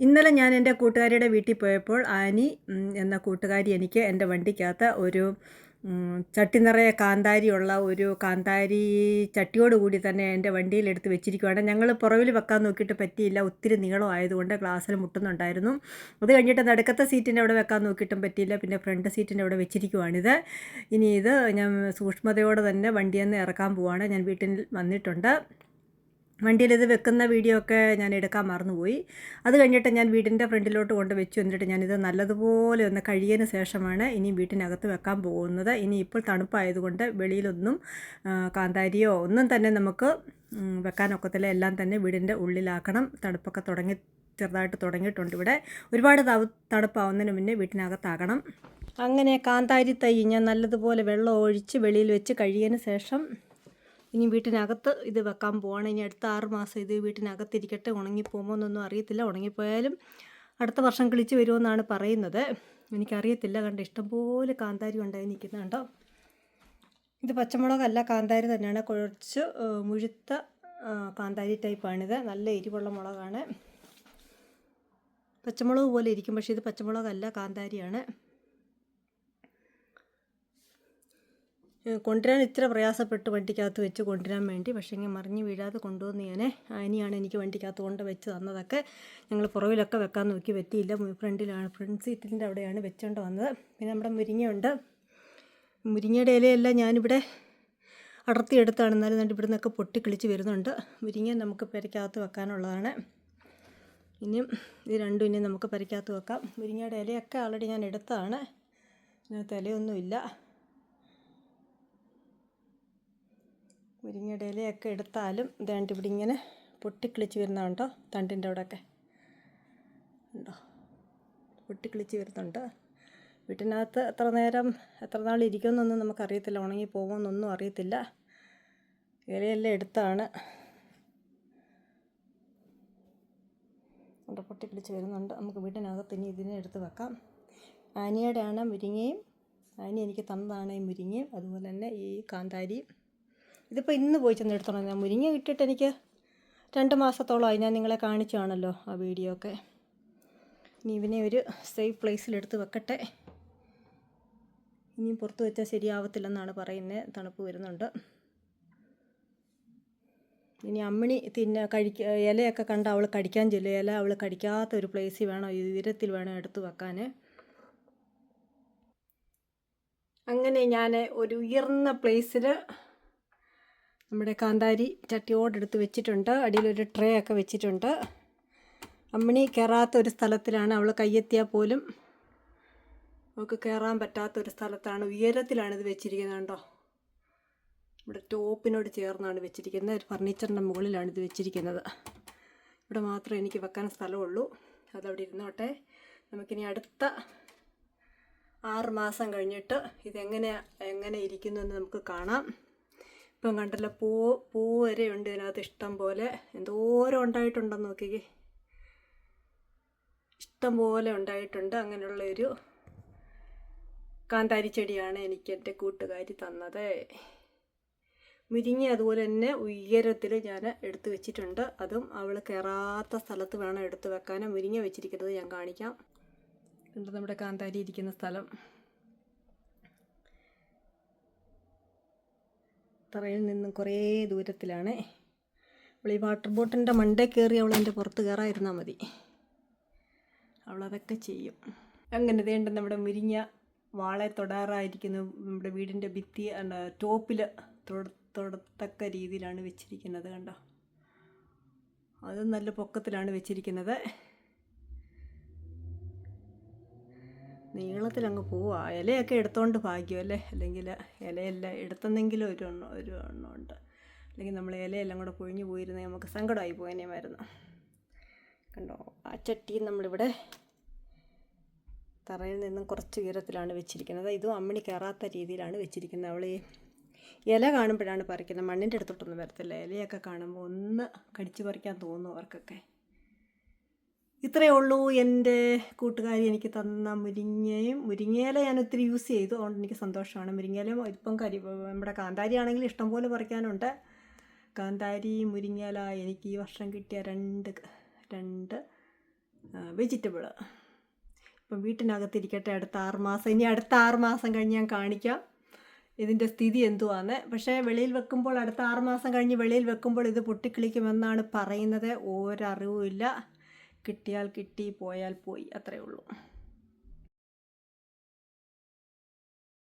ഇന്നലെ ഞാൻ എന്റെ കൂട്ടുകാരിയുടെ വീട്ടിൽ പോയപ്പോൾ ആനി എന്ന കൂട്ടുകാരി എനിക്ക് എന്റെ വണ്ടിക്കകത്ത് ഒരു ചട്ടി നിറയെ കാന്താരിയുള്ള ഒരു കാന്താരി ചട്ടിയോട് കൂടി തന്നെ എന്റെ വണ്ടിയിൽ എടുത്ത് വെച്ചിരിക്കുകയാണ് ഞങ്ങൾ പുറവിൽ വെക്കാൻ നോക്കിയിട്ട് പറ്റിയില്ല. ഒത്തിരി നീളം ആയതുകൊണ്ട് ഗ്ലാസ്സിൽ മുട്ടുന്നുണ്ടായിരുന്നു. അത് കഴിഞ്ഞിട്ട് നടുക്കത്തെ സീറ്റിന്റെ അവിടെ വെക്കാൻ നോക്കിയിട്ടും പറ്റിയില്ല. പിന്നെ ഫ്രണ്ട് സീറ്റിന്റെ അവിടെ വെച്ചിരിക്കുവാണിത്. ഇനി ഇത് ഞാൻ സൂക്ഷ്മതയോടെ തന്നെ വണ്ടിയിൽ നിന്ന് ഇറക്കാൻ പോവാണ്. ഞാൻ വീട്ടിൽ വന്നിട്ടുണ്ട്. വണ്ടിയിൽ ഇത് വെക്കുന്ന വീഡിയോ ഒക്കെ ഞാൻ എടുക്കാൻ മറന്നുപോയി. അത് കഴിഞ്ഞിട്ട് ഞാൻ വീടിന്റെ ഫ്രണ്ടിലോട്ട് കൊണ്ട് വെച്ചു. എന്നിട്ട് ഞാനിത് നല്ലതുപോലെ ഒന്ന് കഴിയതിന് ശേഷമാണ് ഇനി വീട്ടിനകത്ത് വെക്കാൻ പോകുന്നത്. ഇനി ഇപ്പോൾ തണുപ്പായതുകൊണ്ട് വെളിയിലൊന്നും കാന്താരിയോ ഒന്നും തന്നെ നമുക്ക് വെക്കാനൊക്കത്തില്ല എല്ലാം തന്നെ വീടിന്റെ ഉള്ളിലാക്കണം. തണുപ്പൊക്കെ തുടങ്ങി ചെറുതായിട്ട് തുടങ്ങിയിട്ടുണ്ട് ഇവിടെ. ഒരുപാട് തണു തണുപ്പാവുന്നതിന് മുന്നേ വീട്ടിനകത്താകണം. അങ്ങനെ കാന്താരി തൈ ഞാൻ നല്ലതുപോലെ വെള്ളം ഒഴിച്ച് വെളിയിൽ വെച്ച് കഴിയതിന് ശേഷം ഇനി വീട്ടിനകത്ത് ഇത് വെക്കാൻ പോവാണ്. ഇനി അടുത്ത ആറ് മാസം ഇത് വീട്ടിനകത്തിരിക്കട്ടെ. ഉണങ്ങിപ്പോകുമോ എന്നൊന്നും അറിയത്തില്ല. ഉണങ്ങിപ്പോയാലും അടുത്ത വർഷം കിളിച്ച് വരുമെന്നാണ് പറയുന്നത്. എനിക്കറിയത്തില്ല. കണ്ട ഇഷ്ടംപോലെ കാന്താരി ഉണ്ടായി നിൽക്കുന്ന കണ്ടോ? ഇത് പച്ചമുളകല്ല കാന്താരി തന്നെയാണ്. കുറച്ച് മുഴുത്ത കാന്താരി ടൈപ്പാണിത്. നല്ല എരിവുള്ള മുളകാണ്. പച്ചമുളക് പോലെ ഇരിക്കും. പക്ഷേ ഇത് പച്ചമുളകല്ല കാന്താരിയാണ്. കൊണ്ടുവരാൻ ഇത്ര പ്രയാസപ്പെട്ട് വണ്ടിക്കകത്ത് വെച്ച് കൊണ്ടുവരാൻ വേണ്ടി. പക്ഷേ ഇങ്ങനെ മറിഞ്ഞ് വീഴാതെ കൊണ്ടുവന്ന് ഞാൻ അനിയാണ് എനിക്ക് വണ്ടിക്കകത്ത് കൊണ്ട് വെച്ച് തന്നതൊക്കെ ഞങ്ങൾ പുറവിലൊക്കെ വെക്കാൻ നോക്കി പറ്റിയില്ല ഫ്രണ്ടിലാണ് ഫ്രണ്ട് സീറ്റിന്റെ അവിടെയാണ് വെച്ചുകൊണ്ട് വന്നത്. പിന്നെ നമ്മുടെ മുരിങ്ങയുണ്ട്. മുരിങ്ങയുടെ ഇലയെല്ലാം ഞാനിവിടെ അടർത്തിയെടുത്താണ്. എന്നാലും എന്നിട്ട് ഇവിടെ നിന്നൊക്കെ പൊട്ടിക്കിളിച്ച് വരുന്നുണ്ട്. മുരിങ്ങ നമുക്ക് പെരയ്ക്കകത്ത് വെക്കാനുള്ളതാണ്. ഇനിയും ഇത് രണ്ടും ഇനി നമുക്ക് പെരയ്ക്കകത്ത് വെക്കാം. മുരിങ്ങയുടെ ഇലയൊക്കെ ആൾറെഡി ഞാൻ എടുത്തതാണ്. ഇതിനകത്ത് ഇലയൊന്നുമില്ല. മുരിങ്ങയുടെ ഇലയൊക്കെ എടുത്താലും ഇതാണ്ട് ഇവിടെ ഇങ്ങനെ പൊട്ടിക്കിളിച്ച് വരുന്നുണ്ടോ തണ്ടിന്റെ അവിടെയൊക്കെ. ഉണ്ടോ പൊട്ടിക്കിളിച്ച് വരുന്നുണ്ട്. വീട്ടിനകത്ത് എത്ര നേരം എത്ര നാൾ ഇരിക്കുമെന്നൊന്നും നമുക്കറിയത്തില്ല. ഉണങ്ങി പോകുമെന്നൊന്നും അറിയത്തില്ല. ഇലയെല്ലാം എടുത്താണ്. അവിടെ പൊട്ടിക്കിളിച്ച് വരുന്നുണ്ട്. നമുക്ക് വീട്ടിനകത്ത് ഇനി ഇതിനെ എടുത്ത് വെക്കാം. ആനിയുടെ ആണ് മുരിങ്ങയും. ആനി എനിക്ക് തന്നതാണ് ഈ മുരിങ്ങയും. അതുപോലെ തന്നെ ഈ കാന്താരിയും. ഇതിപ്പോൾ ഇന്ന് പോയി ചെന്ന് ഞാൻ മുരിങ്ങ ഇട്ടിട്ട് എനിക്ക് രണ്ട് മാസത്തോളമായി ഞാൻ നിങ്ങളെ കാണിച്ചാണല്ലോ ആ വീഡിയോ ഒക്കെ. ഇനി ഇവനെ ഒരു സേഫ് പ്ലേസിലെടുത്ത് വെക്കട്ടെ. ഇനിയും പുറത്ത് വെച്ചാൽ ശരിയാവത്തില്ലെന്നാണ് പറയുന്നത് തണുപ്പ് വരുന്നുണ്ട്. ഇനി അമ്മിണി തിന്ന കഴിക്ക ഇലയൊക്കെ കണ്ട് അവൾ കടിക്കാൻ ചെല്ലും. ഇല അവൾ കടിക്കാത്ത ഒരു പ്ലേസിൽ വേണം ഉയരത്തിൽ വേണം എടുത്ത് വെക്കാൻ അങ്ങനെ ഞാൻ ഒരു ഉയർന്ന പ്ലേസിൽ നമ്മുടെ കാന്താരി ചട്ടിയോടെടുത്ത് വെച്ചിട്ടുണ്ട്. അടിയിലൊരു ട്രേ ഒക്കെ വെച്ചിട്ടുണ്ട്. അമ്മിണി കയറാത്ത ഒരു സ്ഥലത്തിലാണ് അവൾ കയ്യെത്തിയാൽ പോലും നമുക്ക് കയറാൻ പറ്റാത്ത ഒരു സ്ഥലത്താണ് ഉയരത്തിലാണ് ഇത് വെച്ചിരിക്കുന്നത് കണ്ടോ? ഇവിടെ ടോപ്പിനോട് ചേർന്നാണ് വെച്ചിരിക്കുന്നത് ഒരു ഫർണിച്ചറിന്റെ മുകളിലാണ് ഇത് വെച്ചിരിക്കുന്നത്. ഇവിടെ മാത്രമേ എനിക്ക് വെക്കാൻ സ്ഥലമുള്ളൂ. അതവിടെ ഇരുന്നോട്ടെ. നമുക്കിനി അടുത്ത ആറ് മാസം കഴിഞ്ഞിട്ട് ഇതെങ്ങനെ എങ്ങനെ ഇരിക്കുന്നു എന്ന് നമുക്ക് കാണാം. ഇപ്പം കണ്ടല്ലോ പൂ പൂ വരെ ഉണ്ട് ഇതിനകത്ത് ഇഷ്ടം പോലെ. എന്തോരം ഉണ്ടായിട്ടുണ്ടെന്ന് നോക്കിക്കേ. ഇഷ്ടം പോലെ ഉണ്ടായിട്ടുണ്ട്. അങ്ങനെയുള്ള ഒരു കാന്താരി ചെടിയാണ് എനിക്ക് എന്റെ കൂട്ടുകാരി തന്നത്. മുരിങ്ങ അതുപോലെ തന്നെ ഉയരത്തിൽ ഞാൻ എടുത്തു വെച്ചിട്ടുണ്ട്. അതും അവൾ കയറാത്ത സ്ഥലത്ത് വേണം എടുത്തു വെക്കാൻ മുരിങ്ങ വെച്ചിരിക്കുന്നത് ഞാൻ കാണിക്കാം. നമ്മുടെ കാന്താരി ഇരിക്കുന്ന സ്ഥലം? തറയിൽ നിന്നും കുറേ ദൂരത്തിലാണ്. അവൾ ഈ വാട്ടർ ബോട്ടിന്റെ മണ്ടേ കയറി അവൾ എന്റെ പുറത്ത് കയറായിരുന്നാൽ മതി. അവളതൊക്കെ ചെയ്യും. അങ്ങനെ വേണ്ട നമ്മുടെ മുരിങ്ങ വാളെ തൊടാറായിരിക്കുന്നു. നമ്മുടെ വീടിന്റെ ഭിത്തി ടോപ്പിൽ തൊടത്തക്ക രീതിയിലാണ് വെച്ചിരിക്കുന്നത് കണ്ടോ. അത് നല്ല പൊക്കത്തിലാണ് വെച്ചിരിക്കുന്നത്. നീളത്തിൽ അങ്ങ് പോവാ ഇലയൊക്കെ എടുത്തോണ്ട് ഭാഗ്യം അല്ലേ? അല്ലെങ്കിൽ ഇലയെല്ലാം എടുത്തെന്നെങ്കിലും ഒരു എണ്ണം ഒരു എണ്ണം ഉണ്ട്. അല്ലെങ്കിൽ നമ്മൾ ഇലയെല്ലാം കൂടെ പൊഴിഞ്ഞു പോയിരുന്നെങ്കിൽ നമുക്ക് സങ്കടമായി പോയനേമായിരുന്നു കണ്ടോ? ആ ചട്ടി നമ്മളിവിടെ തറയിൽ നിന്നും കുറച്ച് ഉയരത്തിലാണ് വെച്ചിരിക്കുന്നത്. ഇതും അമ്മണി കയറാത്ത രീതിയിലാണ് വെച്ചിരിക്കുന്നത്. അവൾ ഈ ഇല കാണുമ്പോഴാണ് പറിക്കുന്നത്. മണ്ണിന്റെ അടുത്തോട്ടൊന്നും വരത്തില്ല. ഇലയൊക്കെ കാണുമ്പോൾ ഒന്ന് കടിച്ചു പറിക്കാൻ തോന്നും അവർക്കൊക്കെ. ഇത്രയേ ഉള്ളൂ എന്റെ കൂട്ടുകാരി എനിക്ക് തന്ന മുരിങ്ങയും മുരിങ്ങയില ഞാൻ ഒത്തിരി യൂസ് ചെയ്തു. അതുകൊണ്ട് എനിക്ക് സന്തോഷമാണ്. മുരിങ്ങയില ഇപ്പം കരി നമ്മുടെ കാന്താരി ആണെങ്കിൽ ഇഷ്ടംപോലെ പറിക്കാനുണ്ട്. കാന്താരി മുരിങ്ങയില എനിക്ക് ഈ വർഷം കിട്ടിയ രണ്ട് രണ്ട് വെജിറ്റബിൾ ഇപ്പം വീട്ടിനകത്തിരിക്കട്ടെ അടുത്ത ആറ് മാസം. ഇനി അടുത്ത ആറ് മാസം കഴിഞ്ഞ് ഞാൻ കാണിക്കാം. ഇതിന്റെ സ്ഥിതി എന്തുവാന്ന്. പക്ഷേ വെളിയിൽ വെക്കുമ്പോൾ അടുത്ത ആറ് മാസം കഴിഞ്ഞ് വെളിയിൽ വെക്കുമ്പോൾ ഇത് പൊട്ടിക്കിളിക്കുമെന്നാണ് പറയുന്നത്. ഒരറിവുമില്ല. കിട്ടിയാൽ കിട്ടി പോയാൽ പോയി അത്രയേ ഉള്ളൂ.